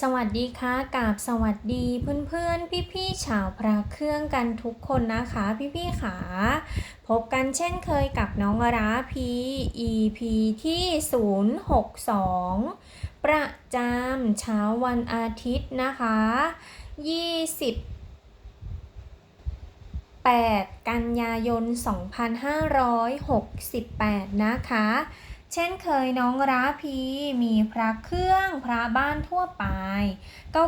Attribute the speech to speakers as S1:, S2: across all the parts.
S1: สวัสดีค่ะกาบสวัสดีเพื่อนๆ พี่ๆชาวพระเครื่องกันทุกคนนะคะ พี่ๆขาพบกันเช่นเคยกับน้องราพี EP ที่ 062 ประจำเช้าวันอาทิตย์นะคะ28กันยายน 2568 นะคะ เช่นเคยน้องราพีมีพระเครื่องพระบ้านทั่วไป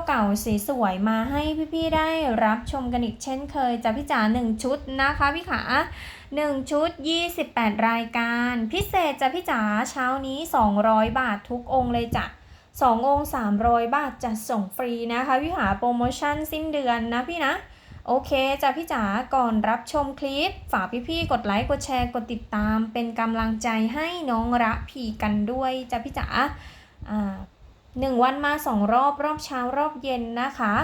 S1: เก่าๆสวยๆมาให้พี่ๆได้รับชมกันอีกเช่นเคยจะพี่จ๋า1ชุดนะคะพี่ขา1 ชุด 28 รายการ พิเศษจะพี่จ๋าเช้านี้ 200 บาททุกองค์เลยจ้ะ2องค์300 บาทจะส่งฟรีนะคะพี่หาโปรโมชั่นสิ้นเดือนนะพี่นะ โอเคจ้ะพี่จ๋าก่อนรับชมคลิป ฝากพี่ๆกดไลค์กดแชร์กดติดตาม เป็นกำลังใจให้น้องระพีกันด้วยจ้ะพี่จ๋าอ่าหนึ่งวันมาสองรอบรอบเช้ารอบเย็นนะคะ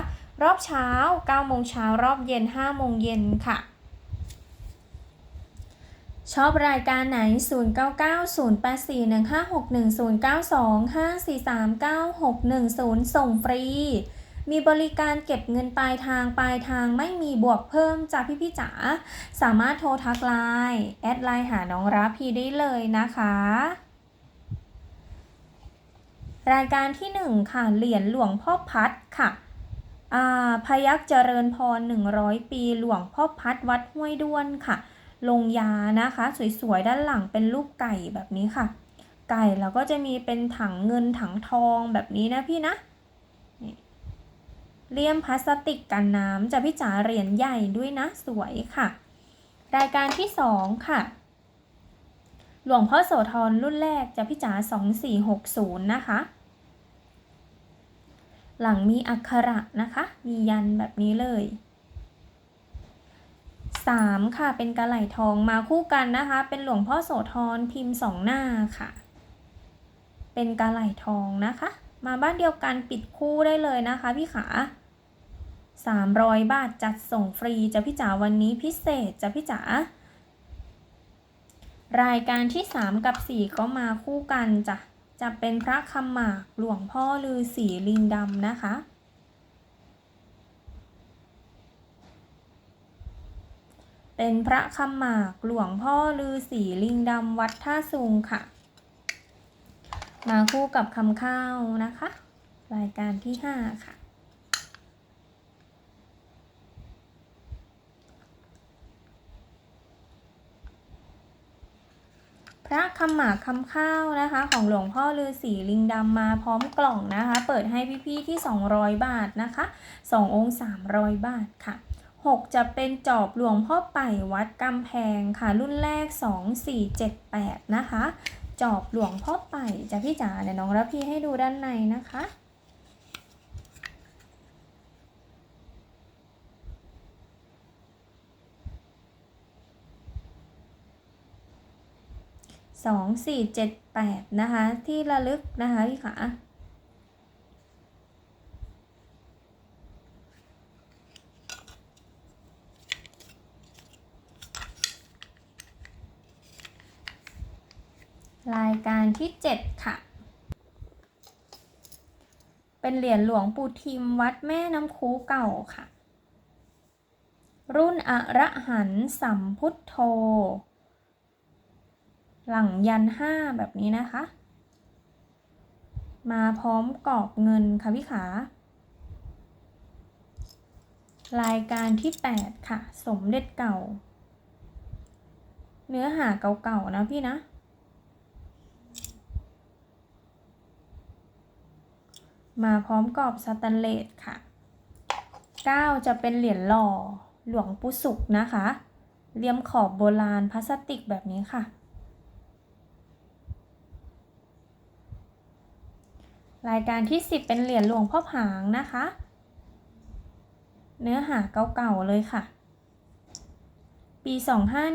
S1: รอบเช้า9โมงเช้ารอบเย็น5โมงเย็นค่ะ ชอบรายการไหน 09908415610925439610 ส่งฟรี มีบริการเก็บเงินปลายทางปลายทางไม่มีบวกเพิ่มจ้ะพี่พี่จ๋าสามารถโทรทักไลน์แอดไลน์หาน้องรับพีได้เลยนะคะ รายการที่ 1 ค่ะเหรียญหลวงพ่อพัดค่ะอ่าพยักเจริญพร 100 ปีหลวงพ่อพัดวัดห้วยด้วนค่ะ ลงยานะคะ สวยๆ ด้านหลังเป็นรูปไก่แบบนี้ค่ะ ไก่แล้วก็จะมีเป็นถังเงินถังทองแบบนี้นะพี่นะ เลี่ยมพลาสติกกันน้ำจะพี่จ๋าเหรียญใหญ่ด้วยนะสวยค่ะ รายการที่ 2 ค่ะ หลวงพ่อโสธรรุ่นแรกจะพี่จ๋า2460 นะคะ หลังมีอักขระนะคะ มียันแบบนี้เลย 3 ค่ะ เป็นกระไหลทองมาคู่กันนะคะ เป็นหลวงพ่อโสธรพิมพ์สองหน้าค่ะ เป็นกระไหลทองนะคะมาบ้านเดียวกันปิดคู่ได้เลยนะคะพี่ขา 300 บาทจัดส่งฟรีจะพี่จ๋าวันนี้พิเศษจะพี่จ๋ารายการที่ 3 กับ 4 ก็มาคู่กันจ้ะจะเป็นพระคำหมากหลวงพ่อลือสีลิงดำนะคะ เป็นพระคำหมากหลวงพ่อลือสีลิงดำวัดท่าซุงค่ะ มาคู่กับคำข้าวนะคะ รายการที่ 5 ค่ะ ระคำหมากคำข้าวนะคะ ของหลวงพ่อฤาษีลิงดำมาพร้อมกล่องนะคะ เปิดให้พี่ๆที่ 200 บาทนะคะ 2 องค์ 300 บาทค่ะ 6 จะเป็นจอบหลวงพ่อไป่วัดกำแพงค่ะ รุ่นแรก 2478 นะคะ จอบหลวงพ่อไป่จะพี่จ๋าเดี๋ยวน้องรับพี่ให้ดูด้านในนะคะ สองสี่เจ็ดแปดนะคะ ที่ระลึกนะคะพี่ขารายการที่ 7 ค่ะ เป็นเหรียญหลวงปู่ทิมวัดแม่น้ำคูเก่าค่ะ รุ่นอระหันต์สัมพุทโธ หลังยันห้าแบบนี้นะคะ มาพร้อมกรอบเงินค่ะพี่ขารายการที่ 8 ค่ะ สมเด็จเก่า เนื้อหาเก่าๆนะพี่นะ มาพร้อมกรอบสแตนเลสค่ะ 9 จะเป็นเหรียญหล่อหลวงปู่สุกนะคะ เลี่ยมขอบโบราณพลาสติกแบบนี้ค่ะ รายการที่ 10 เป็นเหรียญหลวงพ่อผางนะคะ เนื้อหาเก่าๆเลยค่ะ ปี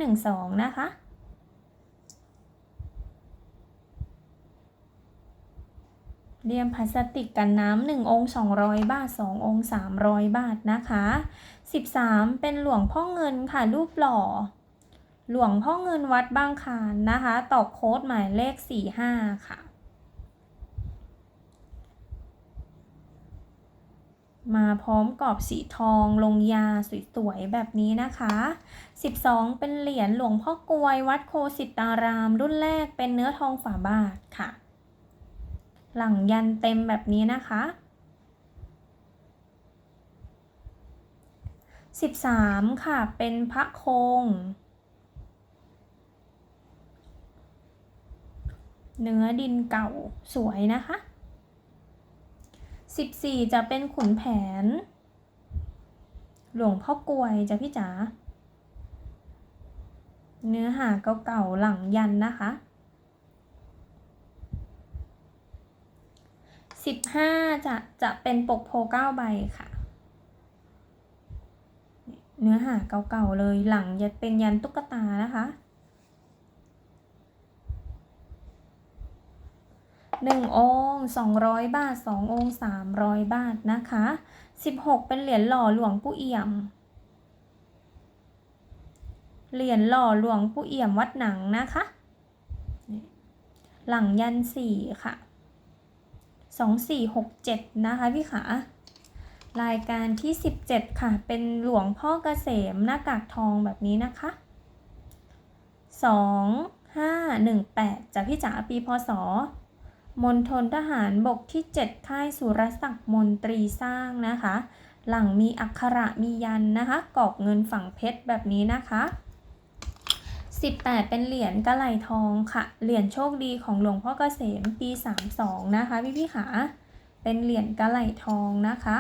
S1: 2512 นะคะเลี่ยมพลาสติกกันน้ำ1องค์ 200 บาท 2 องค์ 300 บาทนะคะ 13 เป็นหลวงพ่อเงินค่ะ รูปหล่อ หลวงพ่อเงินวัดบางคานนะคะ ตอกโค้ดหมายเลข 45 ค่ะ มาพร้อมกรอบสีทองลงยาสวยๆแบบนี้นะคะ 12 เป็นเหรียญหลวงพ่อกลวยวัดโคสิตาราม รุ่นแรกเป็นเนื้อทองฝาบาทค่ะ หลังยันเต็มแบบนี้นะคะ 13 ค่ะเป็นพระโคง เนื้อดินเก่าสวยนะคะ 14 จะเป็นขุนแผน หลวงพ่อกลวยจ้ะพี่จ๋า เนื้อหาเก่าๆหลังยันนะคะ 15 จะจะเป็นปกโพเก้าใบค่ะ เนื้อหาเก่าๆเลยหลังจะเป็นยันตุ๊กตานะคะ หนึ่งองค์สองร้อยบาทสององค์สามร้อยบาทนะคะสิบหกเป็นเหรียญหล่อหลวงปู่เอี่ยม เหรียญหล่อหลวงปู่เอี่ยมวัดหนังนะคะ หลังยันสี่ค่ะสองสี่หกเจ็ดนะคะพี่ขารายการที่สิบเจ็ดค่ะ เป็นหลวงพ่อเกษมหน้ากากทองแบบนี้นะคะสองห้าหนึ่งแปดจากพี่จ๋าปีพศ มณฑลทหารบกที่ 7 ค่ายสุรศักดิ์มนตรีสร้างนะคะ หลังมีอักขระมียันนะคะกอกเงินฝั่งเพชรแบบนี้นะคะ 18 เป็นเหรียญกระไหลทองค่ะ เหรียญโชคดีของหลวงพ่อเกษมปี 32 นะคะพี่พี่ขา เป็นเหรียญกระไหลทองนะคะ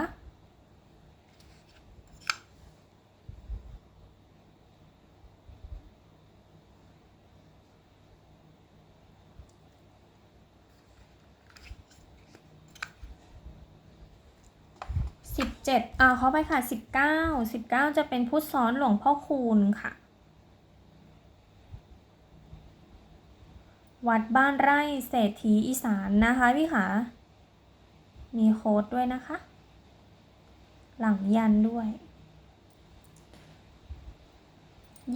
S1: สิบเจ็ดอ่าเขาไปค่ะสิบเก้าสิบเก้าจะเป็นพุทธซ้อนหลวงพ่อคูณค่ะ วัดบ้านไร่เศรษฐีอีสานนะคะ พี่ขามีโค้ดด้วยนะคะ หลังยันด้วย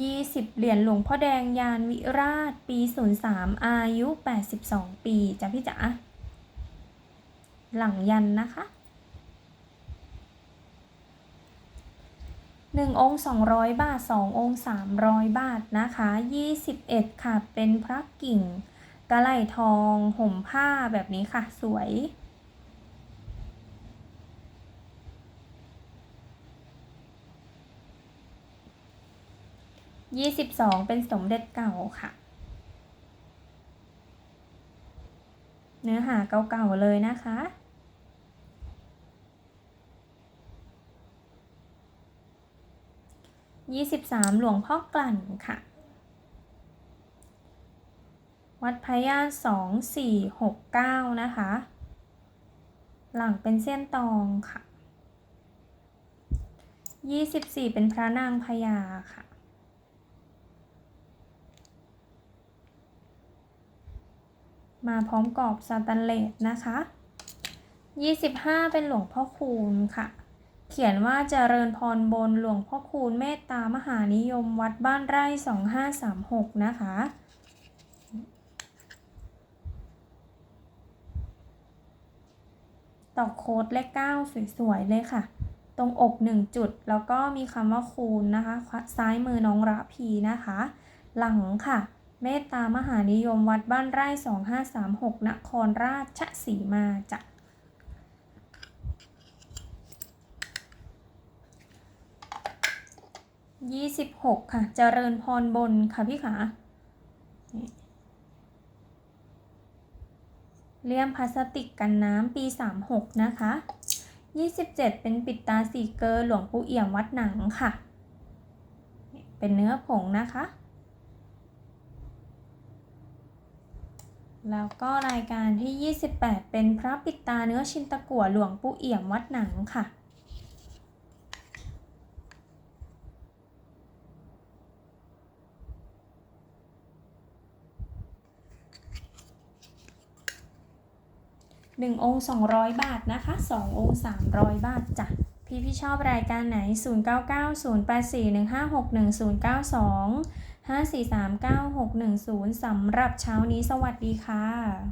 S1: ยี่สิบเหรียญหลวงพ่อแดงยานวิราชปีศูนย์สามอายุแปดสิบสองปีจ้ะพี่จ๋าหลังยันนะคะ หนึ่งองค์สองร้อยบาทสององค์สามร้อยบาทนะคะยี่สิบเอ็ดค่ะ เป็นพระกิ่งกะไหลทองห่มผ้าแบบนี้ค่ะ สวยยี่สิบสองเป็นสมเด็จเก่าค่ะ เนื้อหาเก่าๆเลยนะคะ ยี่สิบสามหลวงพ่อกลั่นค่ะ วัดพญาสองสี่หกเก้านะคะ หลังเป็นเส้นตองค่ะยี่สิบสี่เป็นพระนางพญาค่ะมาพร้อมกรอบสแตนเลสนะคะยี่สิบห้าเป็นหลวงพ่อคูณค่ะ เขียนว่าเจริญพรบนหลวงพ่อคูณเมตตามหานิยมวัดบ้านไร่ 2536 นะคะ ต่อโค้ดเลข9สวยๆ เลยค่ะ ตรงอก 1 จุด แล้วก็มีคำว่าคูณนะคะ ซ้ายมือน้องระพีนะคะ หลังค่ะ เมตตามหานิยมวัดบ้านไร่ 2536 นครราชสีมาจ้ะ ยี่สิบหกค่ะ เจริญพรบนค่ะพี่ขาเลี่ยมพลาสติกกันน้ำปีสามหกนะคะยี่สิบเจ็ดเป็นปิดตาสีเกอร์หลวงปู่เอี่ยมวัดหนังค่ะ เป็นเนื้อผงนะคะ แล้วก็รายการที่ 28 เป็นพระปิดตาเนื้อชินตะกั่วหลวงปู่เอี่ยมวัดหนังค่ะ 1 องค์ 200 บาทนะคะ 2 องค์ 300 บาทจ้ะพี่พี่ชอบรายการไหน 0 9 9 0 8 4 1 5 6 1 0 9 2 5 4 3 9 6 1 0 สำหรับเช้านี้สวัสดีค่ะ